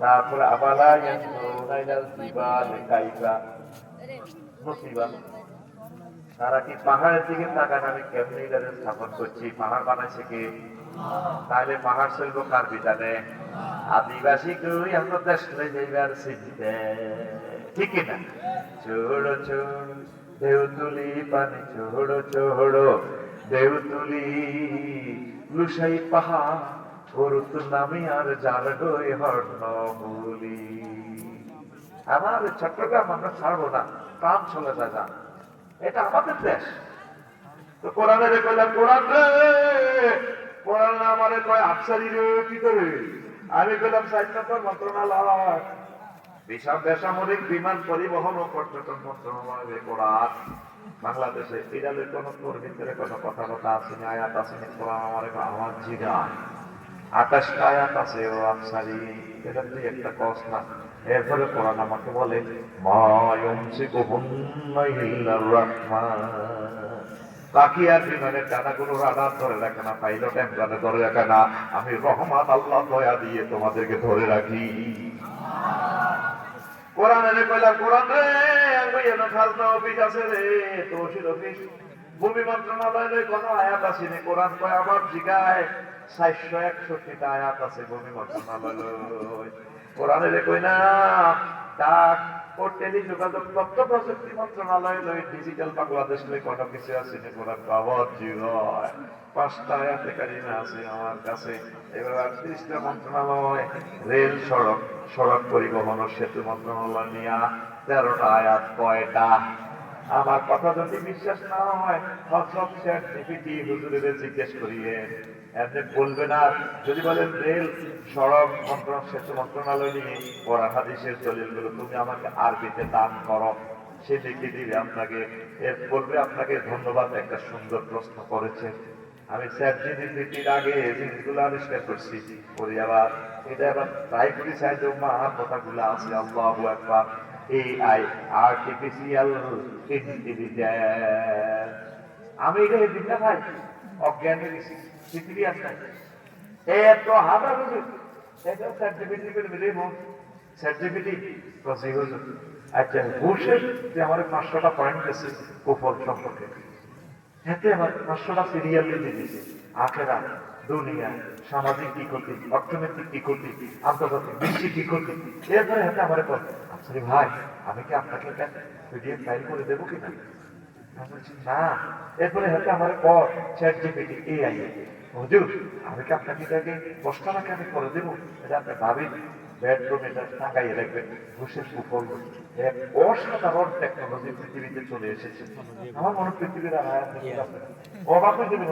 তারপরে তারা কি পাহাড়ের দিকে তাকান আমি কেমনি তাদের স্থাপন করছি? পাহাড় বানাইছে কি? তাহলে পাহাড় শিল্প কার বিধানে? আদিবাসী কই আমরা দেশ লই যাইবার সিজিতে ঠিক কি না? ছোড়ো ছোড়ো ঢেউ তুলি পানি ছোড়ো ছোড়ো ঢেউ তুলি লুসাই পাহাড় গরুত নামি আর যার গই হর্ণ বলি আমার চট্টগ্রাম আমরা ছাড়বো না কাম চলে যা এটা আমাদের দেশ। তো কোরআনের কইলাম, কোরআন রে, কোরআন আমারে কয় আফসারি রে, কি করে? আমি কইলাম সাইড নম্বর, মন্ত্রণালয় বেসামরিক বিমান পরিবহন ও পর্যটন মন্ত্রণালয় কোরআন বাংলাদেশে ইরালের কোন কর্মীদের কোনো কথা কথা আয়াত আসেনি আমার আমার জিগায়। আঠাশটা আয়াত আছে, ও আফসারি, এটা তুই একটা কস এরপরে কোরআন আমাকে বলে বাকি আর বিমানের ধরে রাখে না ধরে রাখে না। আমি রহমান, আল্লাহ দয়া দিয়ে তোমাদেরকে ধরে রাখি। কোরআন এনে কইলাম, কোরআন রে আমি এনে খাজনা অফিস আছে রে, তহসিল অফিস। ভূমি মন্ত্রণালয়ের কোনো আয়াত আসেনি কোরআন কয়, আমার জিগায় চারশো একষট্টিটা আয়াত আছে ভূমি মন্ত্রণালয়। কোরআনের কই না প্রযুক্তি মন্ত্রণালয় লই ডিজিটাল বাংলাদেশ লই কত কিছু আছে যে কোরআন বাবদ হয় পাঁচটা আয়াতে আছে আমার কাছে। এবার আটত্রিশটা মন্ত্রণালয়, রেল, সড়ক সড়ক পরিবহন ও সেতু মন্ত্রণালয় নিয়ে তেরোটা আয়াত কয়টা? আমার কথা যদি বিশ্বাস না হয় হজরত শেখ ডিপিটি হুজুরের জিজ্ঞেস করিয়ে, এমনি বলবে না। যদি বলেন রেল সড়ক মন্ত্রণ সেতু মন্ত্রণালয় নিয়ে ওরা হাদিসের দলিলগুলো তুমি আমাকে আরবিতে দান করো, সে লিখে দিবে আপনাকে। এর বলবে আপনাকে ধন্যবাদ, একটা সুন্দর প্রশ্ন করেছে। আমি স্যার আগে জিনিসগুলো আবিষ্কার করছি, করি আবার। এটা আবার ট্রাই করি চাই যে মা কথাগুলো আছে, আল্লাহু একবার এআই আর্টিফিশিয়াল ইন্টেলিজেন্স আমি এই দিনটা ভাই, অজ্ঞানের পৃথিবী আছে। এত হাজার এটা সার্টিফিকেট করে মিলে সার্টিফিকেট প্রসি হুজুর আচ্ছা ঘুষের যে আমার পাঁচশোটা পয়েন্ট আছে কুফল সম্পর্কে, এতে আমার পাঁচশোটা সিরিয়াল লিখে দিয়েছে আখেরা, দুনিয়া, সামাজিক কি ক্ষতি অর্থনৈতিক কি ক্ষতি আন্তর্জাতিক বিশ্বে কি ক্ষতি এরপরে হাতে আমার পর আচ্ছা ভাই আমি কি আপনাকে একটা পিডিএফ ফাইল করে দেবো কিনা? আমি বলছি, না। এরপরে হাতে আমার পর চ্যাট জিপিটি এআই হুজুর আমি কি আপনাকে এটাকে কষ্ট নাকি আমি করে দেবো? এটা আপনি ভাবেন। বেডরুম এটা টাকাই রাখবেন ঘুষের কুফল এক অসাধারণ টেকনোলজি পৃথিবীতে চলে এসেছে। আমার মনে হয় পৃথিবীর আর। অবাক হয়ে যাবেন